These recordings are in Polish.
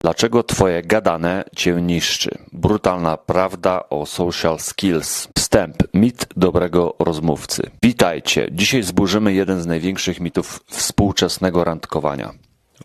Dlaczego twoje gadane cię niszczy? Brutalna prawda o social skills. Wstęp. Mit dobrego rozmówcy. Witajcie. Dzisiaj zburzymy jeden z największych mitów współczesnego randkowania.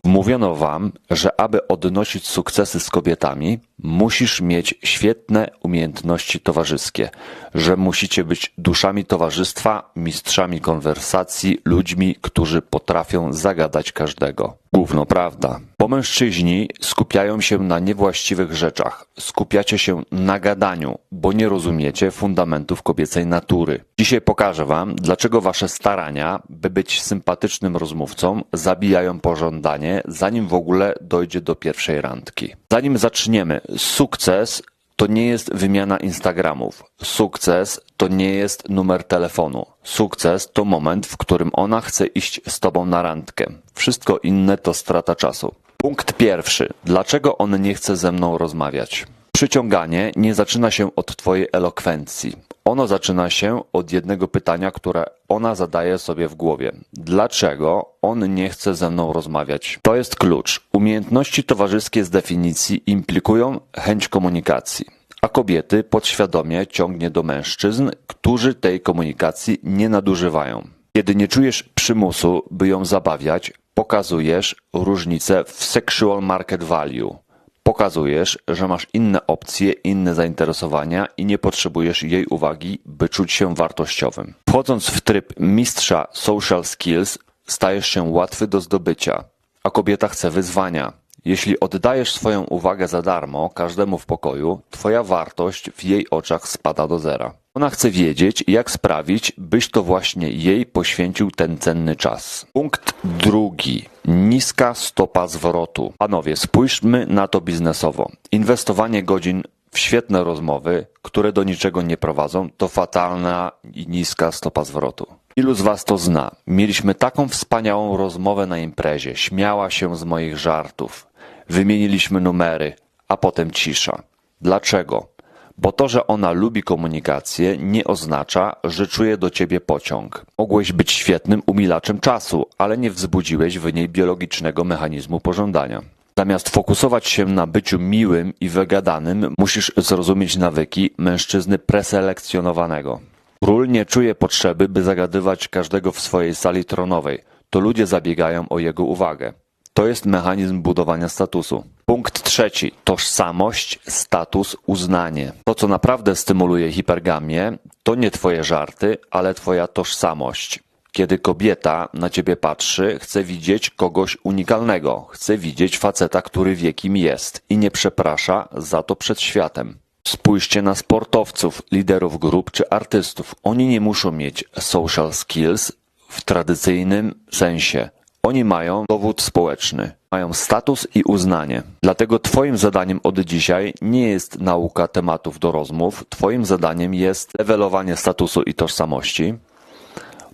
Mówiono wam, że aby odnosić sukcesy z kobietami, musisz mieć świetne umiejętności towarzyskie, że musicie być duszami towarzystwa, mistrzami konwersacji, ludźmi, którzy potrafią zagadać każdego. Gówno prawda. Bo mężczyźni skupiają się na niewłaściwych rzeczach. Skupiacie się na gadaniu, bo nie rozumiecie fundamentów kobiecej natury. Dzisiaj pokażę wam, dlaczego wasze starania, by być sympatycznym rozmówcą, zabijają pożądanie, zanim w ogóle dojdzie do pierwszej randki. Zanim zaczniemy, sukces to nie jest wymiana Instagramów. Sukces to nie jest numer telefonu. Sukces to moment, w którym ona chce iść z tobą na randkę. Wszystko inne to strata czasu. Punkt pierwszy. Dlaczego on nie chce ze mną rozmawiać? Przyciąganie nie zaczyna się od twojej elokwencji. Ono zaczyna się od jednego pytania, które ona zadaje sobie w głowie. Dlaczego on nie chce ze mną rozmawiać? To jest klucz. Umiejętności towarzyskie z definicji implikują chęć komunikacji, a kobiety podświadomie ciągnie do mężczyzn, którzy tej komunikacji nie nadużywają. Kiedy nie czujesz przymusu, by ją zabawiać, pokazujesz różnicę w sexual market value. Pokazujesz, że masz inne opcje, inne zainteresowania i nie potrzebujesz jej uwagi, by czuć się wartościowym. Wchodząc w tryb mistrza social skills, stajesz się łatwy do zdobycia, a kobieta chce wyzwania. Jeśli oddajesz swoją uwagę za darmo każdemu w pokoju, twoja wartość w jej oczach spada do zera. Ona chce wiedzieć, jak sprawić, byś to właśnie jej poświęcił ten cenny czas. Punkt drugi. Niska stopa zwrotu. Panowie, spójrzmy na to biznesowo. Inwestowanie godzin w świetne rozmowy, które do niczego nie prowadzą, to fatalna i niska stopa zwrotu. Ilu z was to zna? Mieliśmy taką wspaniałą rozmowę na imprezie, śmiała się z moich żartów. Wymieniliśmy numery, a potem cisza. Dlaczego? Bo to, że ona lubi komunikację, nie oznacza, że czuje do ciebie pociąg. Mogłeś być świetnym umilaczem czasu, ale nie wzbudziłeś w niej biologicznego mechanizmu pożądania. Zamiast fokusować się na byciu miłym i wygadanym, musisz zrozumieć nawyki mężczyzny preselekcjonowanego. Król nie czuje potrzeby, by zagadywać każdego w swojej sali tronowej. To ludzie zabiegają o jego uwagę. To jest mechanizm budowania statusu. Punkt trzeci. Tożsamość, status, uznanie. To, co naprawdę stymuluje hipergamię, to nie twoje żarty, ale twoja tożsamość. Kiedy kobieta na ciebie patrzy, chce widzieć kogoś unikalnego, chce widzieć faceta, który wie kim jest i nie przeprasza za to przed światem. Spójrzcie na sportowców, liderów grup czy artystów. Oni nie muszą mieć social skills w tradycyjnym sensie. Oni mają dowód społeczny, mają status i uznanie. Dlatego Twoim zadaniem od dzisiaj nie jest nauka tematów do rozmów, Twoim zadaniem jest levelowanie statusu i tożsamości,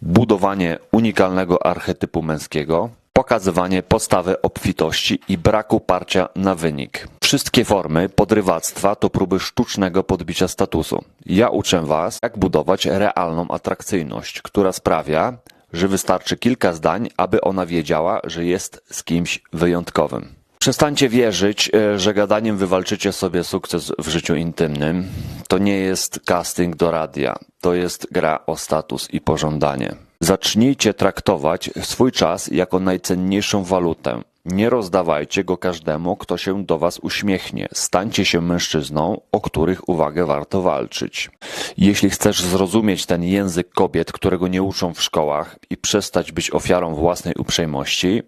budowanie unikalnego archetypu męskiego, pokazywanie postawy obfitości i braku parcia na wynik. Wszystkie formy podrywactwa to próby sztucznego podbicia statusu. Ja uczę Was, jak budować realną atrakcyjność, która sprawia, że wystarczy kilka zdań, aby ona wiedziała, że jest z kimś wyjątkowym. Przestańcie wierzyć, e, że gadaniem wywalczycie sobie sukces w życiu intymnym. To nie jest casting do radia, to jest gra o status i pożądanie. Zacznijcie traktować swój czas jako najcenniejszą walutę. Nie rozdawajcie go każdemu, kto się do was uśmiechnie. Stańcie się mężczyzną, o których uwagę warto walczyć. Jeśli chcesz zrozumieć ten język kobiet, którego nie uczą w szkołach i przestać być ofiarą własnej uprzejmości,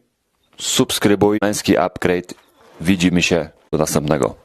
subskrybuj męski upgrade. Widzimy się do następnego.